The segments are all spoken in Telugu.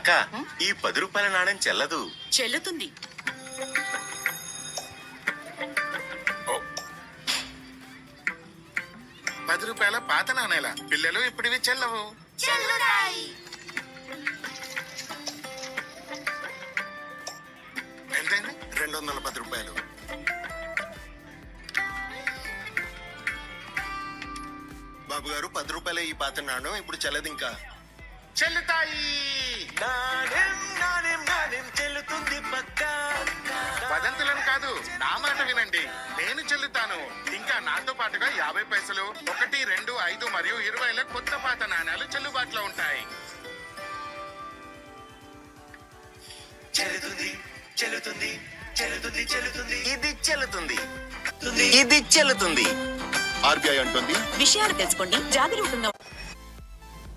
అక్క ఈ పది రూపాయల నాణ్యం చెల్లదు. చెల్లుతుంది. పది రూపాయల పాత నాణేల పిల్లలు ఇప్పుడు చెల్లవు. ఎంతైంది? రెండు వందల పది రూపాయలు. బాబు గారు పది రూపాయలే ఈ పాత నాణం ఇప్పుడు చెల్లదు ఇంకా చెల్లుతాయి. వదంతులను కాదు నా మాట వినండి. నేను చెల్లుతాను. ఇంకా నాతో పాటుగా యాభై పైసలు ఒకటి రెండు ఐదు మరియు ఇరవైల కొత్త పాత నాణేలు చెల్లుబాటులో ఉంటాయి. ఇది చెల్లుతుంది ఇది చెల్లుతుంది. ఆర్బీఐ అంటుంది విషయాలు తెలుసుకోండి. జాగరూకంగా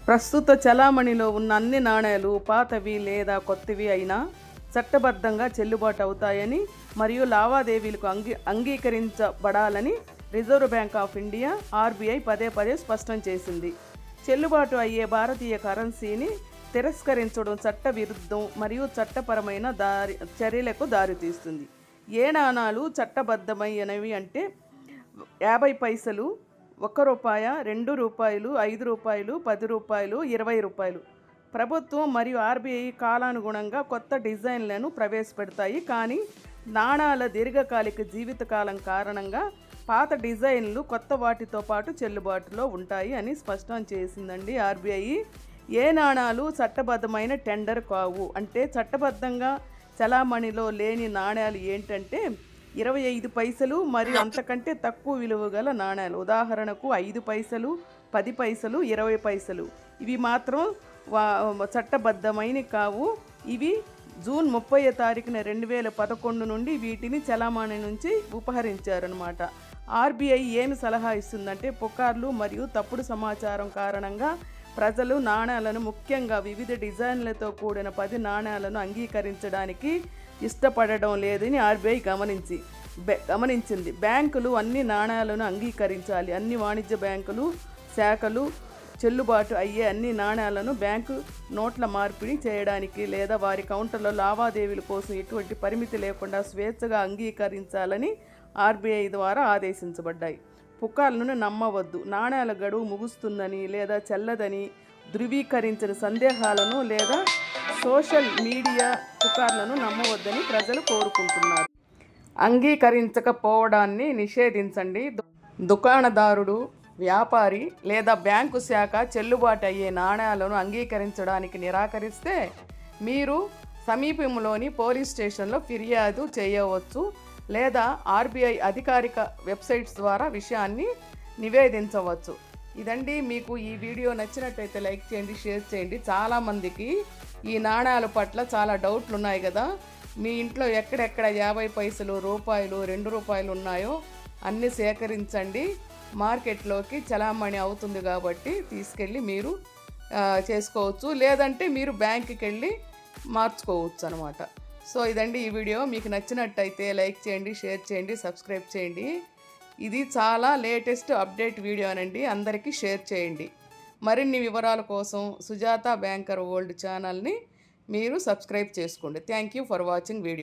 ప్రస్తుత చలామణిలో ఉన్న అన్ని నాణేలు పాతవి లేదా కొత్తవి అయినా చట్టబద్ధంగా చెల్లుబాటు అవుతాయని మరియు లావాదేవీలకు అంగీ అంగీకరించబడాలని reserve bank of India RBI పదే పదే స్పష్టం చేసింది. చెల్లుబాటు అయ్యే భారతీయ కరెన్సీని తిరస్కరించడం చట్ట విరుద్ధం మరియు చట్టపరమైన దారి చర్యలకు దారితీస్తుంది. ఏ నాణాలు చట్టబద్ధమైనవి అంటే యాభై పైసలు ఒక్క రూపాయ రెండు రూపాయలు ఐదు రూపాయలు పది రూపాయలు ఇరవై రూపాయలు. ప్రభుత్వం మరియు ఆర్బీఐ కాలానుగుణంగా కొత్త డిజైన్లను ప్రవేశపెడతాయి. కానీ నాణాల దీర్ఘకాలిక జీవితకాలం కారణంగా పాత డిజైన్లు కొత్త వాటితో పాటు చెల్లుబాటులో ఉంటాయి అని స్పష్టం చేసిందండి ఆర్బీఐ. ఏ నాణాలు చట్టబద్ధమైన టెండర్ కావు. అంటే చట్టబద్ధంగా చలామణిలో లేని నాణ్యాలు ఏంటంటే ఇరవై ఐదు పైసలు మరియు అంతకంటే తక్కువ విలువ గల నాణ్యాలు ఉదాహరణకు ఐదు పైసలు పది పైసలు ఇరవై పైసలు. ఇవి మాత్రం వా- చట్టబద్ధమైనవి కావు. ఇవి జూన్ ముప్పై తారీఖున రెండు వేల పదకొండు నుండి వీటిని చలామణి నుంచి ఉపహరించారనమాట ఆర్బీఐ ఏమి సలహా ఇస్తుందంటే పుకార్లు మరియు తప్పుడు సమాచారం కారణంగా ప్రజలు నాణ్యాలను ముఖ్యంగా వివిధ డిజైన్లతో కూడిన పది నాణ్యాలను అంగీకరించడానికి ఇష్టపడడం లేదని ఆర్బీఐ గమనించి గమనించింది. బ్యాంకులు అన్ని నాణ్యాలను అంగీకరించాలి. అన్ని వాణిజ్య బ్యాంకులు శాఖలు చెల్లుబాటు అయ్యే అన్ని నాణ్యాలను బ్యాంకు నోట్ల మార్పిడి చేయడానికి లేదా వారి కౌంటర్లో లావాదేవీల కోసం ఎటువంటి పరిమితి లేకుండా స్వేచ్ఛగా అంగీకరించాలని ఆర్బీఐ ద్వారా ఆదేశించబడ్డాయి. పుకార్లను నమ్మవద్దు. నాణ్యాల గడువు ముగుస్తుందని లేదా చెల్లదని ధృవీకరించిన సందేహాలను లేదా సోషల్ మీడియా పుకార్లను నమ్మవద్దని ప్రజలు కోరుకుంటున్నారు. అంగీకరించకపోవడాన్ని నిషేధించండి. దు- దుకాణదారుడు వ్యాపారి లేదా బ్యాంకు శాఖ చెల్లుబాటు అయ్యే నాణ్యాలను అంగీకరించడానికి నిరాకరిస్తే మీరు సమీపంలోని పోలీస్ స్టేషన్లో ఫిర్యాదు చేయవచ్చు లేదా ఆర్బీఐ అధికారిక వెబ్సైట్స్ ద్వారా విషయాన్ని నివేదించవచ్చు. ఇదండి. మీకు ఈ వీడియో నచ్చినట్టయితే లైక్ చేయండి షేర్ చేయండి. చాలామందికి ఈ నాణాల పట్ల చాలా డౌట్లు ఉన్నాయి కదా. మీ ఇంట్లో ఎక్కడెక్కడ యాభై పైసలు రూపాయలు రెండు రూపాయలు ఉన్నాయో అన్నీ సేకరించండి. మార్కెట్లోకి చలామణి అవుతుంది కాబట్టి తీసుకెళ్ళి మీరు చేసుకోవచ్చు. లేదంటే మీరు బ్యాంకుకి వెళ్ళి మార్చుకోవచ్చు అనమాట సో ఇదండి ఈ వీడియో. మీకు నచ్చినట్టయితే లైక్ చేయండి షేర్ చేయండి సబ్స్క్రైబ్ చేయండి. ఇది చాలా లేటెస్ట్ అప్డేట్ వీడియోనండి అందరికీ షేర్ చేయండి. మరిన్ని వివరాల కోసం సుజాత బ్యాంకర్ ఓల్డ్ ఛానల్ని మీరు సబ్స్క్రైబ్ చేసుకోండి. Thank you for watching video.